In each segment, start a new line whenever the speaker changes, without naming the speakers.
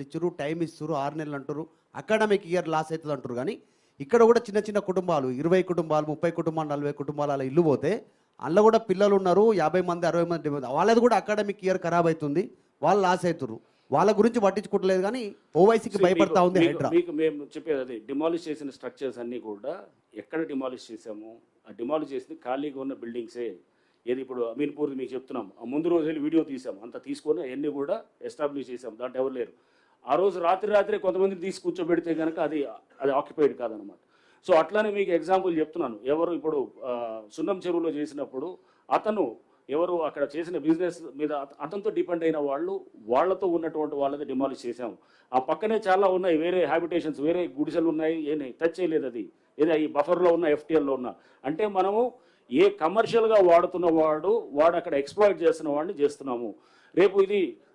ఇచ్చారు టైం ఇస్తారు ఆరు నెలలు అంటారు అకాడమిక్ ఇయర్ లాస్ అవుతుంది అంటారు కానీ ఇక్కడ కూడా చిన్న చిన్న కుటుంబాలు ఇరవై కుటుంబాలు ముప్పై కుటుంబాలు నలభై కుటుంబాలు అలా ఇల్లు పోతే అందులో కూడా పిల్లలు ఉన్నారు యాభై మంది అరవై మంది డెబ్బై. వాళ్ళది కూడా అకాడమిక్ ఇయర్ ఖరాబ్ అవుతుంది వాళ్ళు లాస్ అవుతారు వాళ్ళ గురించి పట్టించుకోవట్లేదు కానీ ఓవైసీకి భయపడతా ఉంది
మీకు- మేము చెప్పేది అది డిమాలిష్ చేసిన స్ట్రక్చర్స్ అన్నీ కూడా ఎక్కడ డిమాలిష్ చేసాము ఆ డిమాలిష్ చేసింది ఖాళీగా ఉన్న బిల్డింగ్సే ఏది ఇప్పుడు అమీన్పూర్ మీకు చెప్తున్నాం ముందు రోజు వెళ్ళి వీడియో తీసాం అంతా తీసుకొని అవన్నీ కూడా ఎస్టాబ్లిష్ చేసాం దాంట్లో ఎవరు లేరు. ఆ రోజు రాత్రి రాత్రి కొంతమంది తీసి కూర్చోబెడితే కనుక అది అది ఆక్యుపైడ్ కాదనమాట. సో అట్లానే మీకు ఎగ్జాంపుల్ చెప్తున్నాను. ఎవరు ఇప్పుడు సున్నం చెరువులో చేసినప్పుడు అతను ఎవరు అక్కడ చేసిన బిజినెస్ మీద అతనితో డిపెండ్ అయిన వాళ్ళు వాళ్ళతో ఉన్నటువంటి వాళ్ళది డిమాలిష్ చేశాము ఆ పక్కనే చాలా ఉన్నాయి వేరే హ్యాబిటేషన్స్ వేరే గుడిసెలు ఉన్నాయి ఏమి టచ్ చేయలేదు అది. ఏదో ఈ బఫర్లో ఉన్న ఎఫ్టీఎల్లో ఉన్న. అంటే మనము ఏ కమర్షియల్గా వాడుతున్న వాడు వాడు అక్కడ ఎక్స్ప్లాయిట్ చేస్తున్న వాడిని చేస్తున్నాము. రేపు ఇది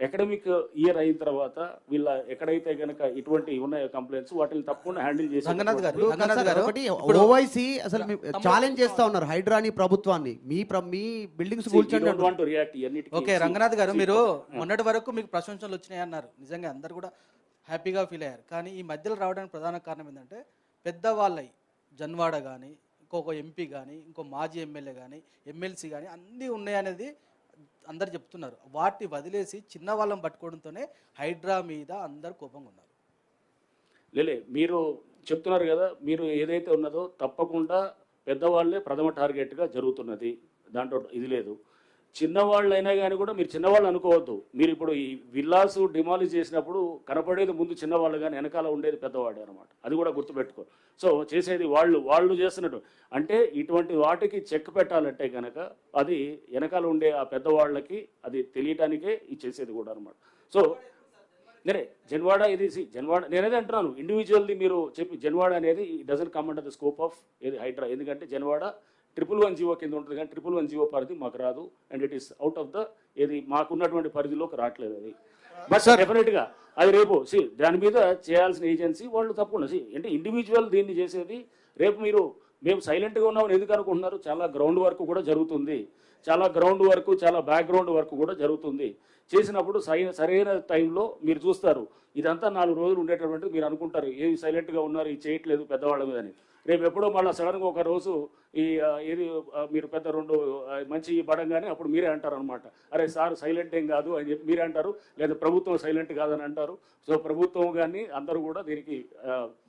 అకాడమిక్ ఇయర్ అయిన తర్వాత వీళ్ళ ఎక్కడైతే కనుక ఇటువంటి ఉన్నాయో కంప్లైంట్స్ వాటిని తప్పకుండా హ్యాండిల్ చేసి
రంగనాథ్ గారు రంగనాథ్ గారు
ఒకటి
ఇప్పుడు
ఓవైసీ అసలు ఛాలెంజ్ చేస్తా ఉన్నారు హైడ్రాని ప్రభుత్వాన్ని. మీ ప్ర- మీ బిల్డింగ్స్ కూల్చండి
ఓకే రంగనాథ్ గారు మీరు. మొన్నటి వరకు మీకు ప్రశంసలు వచ్చినాయి అన్నారు. నిజంగా అందరు కూడా హ్యాపీగా ఫీల్ అయ్యారు. కానీ ఈ మధ్యలో రావడానికి ప్రధాన కారణం ఏంటంటే పెద్దవాళ్ళై జన్వాడ కానీ ఇంకొక ఎంపీ కానీ ఇంకో మాజీ ఎమ్మెల్యే కానీ ఎమ్మెల్సీ కానీ అన్నీ ఉన్నాయనేది అందరు చెప్తున్నారు. వాటిని వదిలేసి చిన్న వాళ్ళని పట్టుకోవడంతోనే హైడ్రా మీద అందరు కోపంగా ఉన్నారు
లేలే మీరు చెప్తున్నారు కదా మీరు ఏదైతే ఉన్నదో తప్పకుండా పెద్దవాళ్ళే ప్రథమ టార్గెట్గా జరుగుతున్నది. దాంట్లో ఇది లేదు. చిన్నవాళ్ళైనా కానీ కూడా మీరు చిన్నవాళ్ళు అనుకోవద్దు. మీరు ఇప్పుడు ఈ విల్లాస్ డిమాలిష్ చేసినప్పుడు కనపడేది ముందు చిన్నవాళ్ళు కానీ వెనకాల ఉండేది పెద్దవాడే అనమాట అది కూడా గుర్తుపెట్టుకో. సో చేసేది వాళ్ళు. వాళ్ళు చేస్తున్నట్టు. అంటే ఇటువంటి వాటికి చెక్ పెట్టాలంటే కనుక అది వెనకాల ఉండే ఆ పెద్దవాళ్ళకి అది తెలియటానికే ఇది చేసేది కూడా అనమాట సో నేనే జన్వాడ ఇది జన్వాడ నేనేది అంటున్నాను. ఇండివిజువల్ది మీరు చెప్పి జన్వాడ అనేది doesn't come under the scope of ఇది హైడ్రా. ఎందుకంటే జన్వాడ ట్రిపుల్ వన్ జీవో కింద ఉంటుంది కానీ ట్రిపుల్ వన్ జీవో పరిధి మాకు రాదు and it is out of the ఏది మాకున్నటువంటి పరిధిలోకి రావట్లేదు అది. బట్ డెఫినెట్గా అది రేపు సి దాని మీద చేయాల్సిన ఏజెన్సీ వాళ్ళు తప్పకుండా సి అంటే ఇండివిజువల్ దీన్ని చేసేది రేపు మీరు మేము సైలెంట్గా ఉన్నామని ఎందుకు అనుకుంటున్నారు? చాలా గ్రౌండ్ వర్క్ కూడా జరుగుతుంది. చాలా గ్రౌండ్ వర్క్ చాలా బ్యాక్గ్రౌండ్ వర్క్ కూడా జరుగుతుంది. చేసినప్పుడు సై సరైన టైంలో మీరు చూస్తారు. ఇదంతా నాలుగు రోజులు ఉండేటటువంటి మీరు అనుకుంటారు. ఏమి సైలెంట్గా ఉన్నారు ఇది చేయట్లేదు పెద్దవాళ్ళ మీద అని. రేపు ఎప్పుడో మళ్ళీ సడన్గా ఒక రోజు ఈ ఏది మీరు పెద్ద రెండు మంచి పడంగానే అప్పుడు మీరే అంటారు అనమాట అరే సార్ సైలెంట్ ఏం కాదు అని చెప్పి మీరే అంటారు లేదా ప్రభుత్వం సైలెంట్ కాదని అంటారు. సో ప్రభుత్వం కానీ అందరూ కూడా దీనికి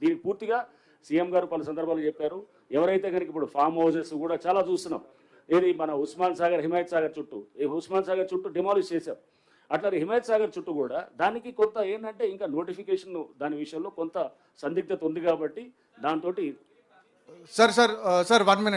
దీనికి పూర్తిగా సీఎం గారు పలు సందర్భాలు చెప్పారు. ఎవరైతే కనుక ఇప్పుడు ఫామ్ హౌసెస్ కూడా చాలా చూస్తున్నాం. ఏది మన ఉస్మాన్ సాగర్ హిమాయత్ సాగర్ చుట్టూ ఈ ఉస్మాన్ సాగర్ చుట్టూ డిమాలిష్ చేశాం. అట్లా హిమాయత్ సాగర్ చుట్టూ కూడా దానికి కొంత ఏంటంటే ఇంకా నోటిఫికేషన్ దాని విషయంలో కొంత సందిగ్ధత ఉంది కాబట్టి దాంతో
sir sir sir one minute